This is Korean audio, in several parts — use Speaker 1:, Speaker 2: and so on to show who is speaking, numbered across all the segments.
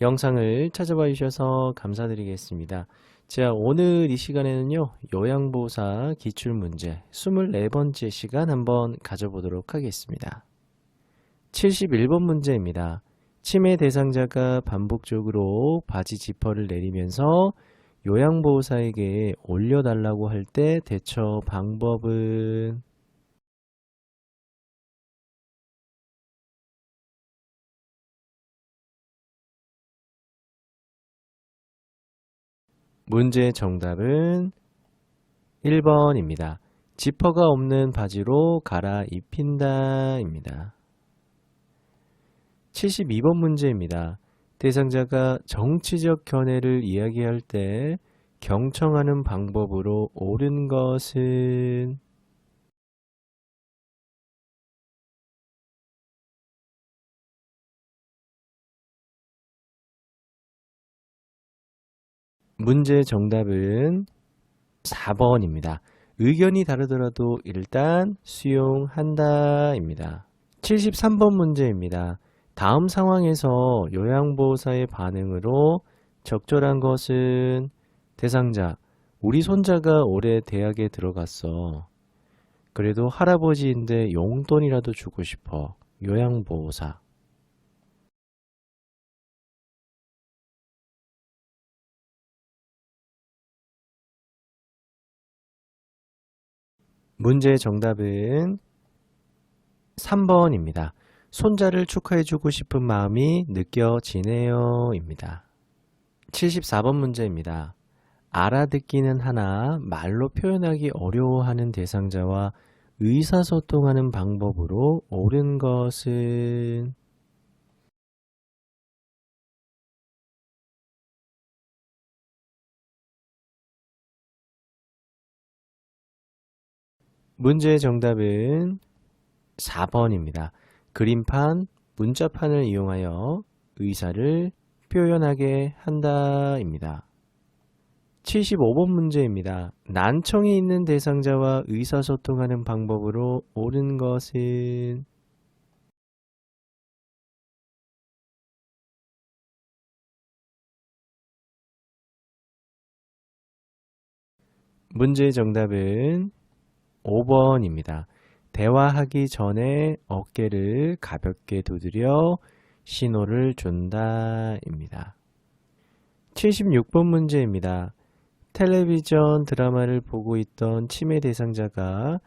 Speaker 1: 영상을 찾아봐 주셔서 감사드리겠습니다. 자, 오늘 이 시간에는요, 요양보호사 기출문제 24번째 시간 한번 가져보도록 하겠습니다. 71번 문제입니다. 치매 대상자가 반복적으로 바지 지퍼를 내리면서 요양보호사에게 올려달라고 할 때 대처 방법은 문제 정답은 1번입니다. 지퍼가 없는 바지로 갈아입힌다 입니다. 72번 문제입니다. 대상자가 정치적 견해를 이야기할 때 경청하는 방법으로 옳은 것은 문제 정답은 4번입니다. 의견이 다르더라도 일단 수용한다 입니다. 73번 문제입니다. 다음 상황에서 요양보호사의 반응으로 적절한 것은 대상자, 우리 손자가 올해 대학에 들어갔어. 그래도 할아버지인데 용돈이라도 주고 싶어. 요양보호사. 문제 정답은 3번입니다. 손자를 축하해주고 싶은 마음이 느껴지네요. 입니다. 74번 문제입니다. 알아듣기는 하나 말로 표현하기 어려워하는 대상자와 의사소통하는 방법으로 옳은 것은 문제의 정답은 4번입니다. 그림판, 문자판을 이용하여 의사를 표현하게 한다입니다. 75번 문제입니다. 난청이 있는 대상자와 의사소통하는 방법으로 옳은 것은 문제의 정답은 5번입니다. 대화하기 전에 어깨를 가볍게 두드려 신호를 준다입니다. 76번 문제입니다. 텔레비전 드라마를 보고 있던 치매 대상자가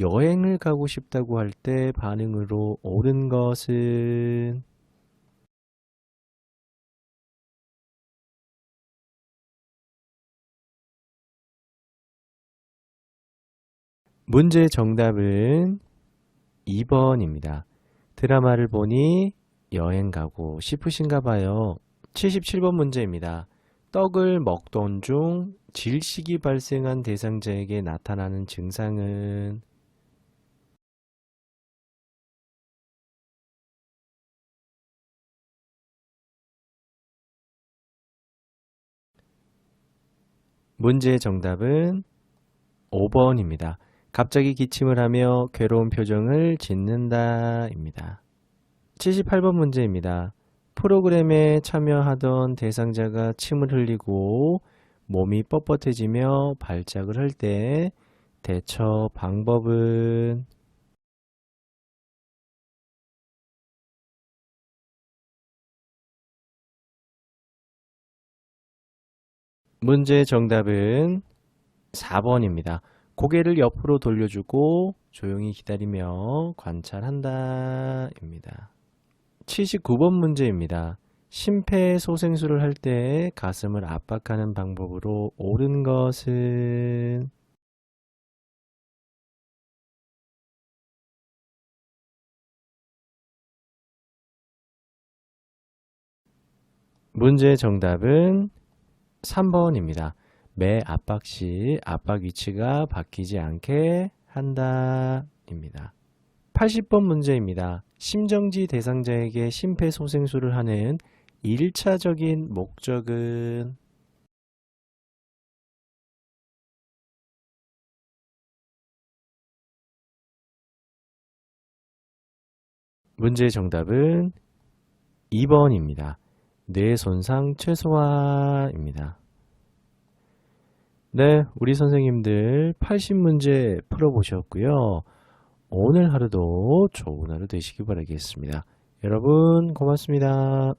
Speaker 1: 여행을 가고 싶다고 할 때 반응으로 옳은 것은 문제 정답은 2번입니다. 드라마를 보니 여행 가고 싶으신가 봐요. 77번 문제입니다. 떡을 먹던 중 질식이 발생한 대상자에게 나타나는 증상은 문제의 정답은 5번입니다. 갑자기 기침을 하며 괴로운 표정을 짓는다 입니다. 78번 문제입니다. 프로그램에 참여하던 대상자가 침을 흘리고 몸이 뻣뻣해지며 발작을 할 때 대처 방법은 문제 정답은 4번입니다. 고개를 옆으로 돌려주고 조용히 기다리며 관찰한다 입니다. 79번 문제입니다. 심폐소생술을 할 때 가슴을 압박하는 방법으로 옳은 것은 문제의 정답은 3번입니다. 매 압박 시 압박 위치가 바뀌지 않게 한다 입니다. 80번 문제입니다. 심정지 대상자에게 심폐소생술을 하는 1차적인 목적은 문제의 정답은 2번입니다. 뇌 손상 최소화입니다. 네, 우리 선생님들 80문제 풀어보셨고요. 오늘 하루도 좋은 하루 되시기 바라겠습니다. 여러분, 고맙습니다.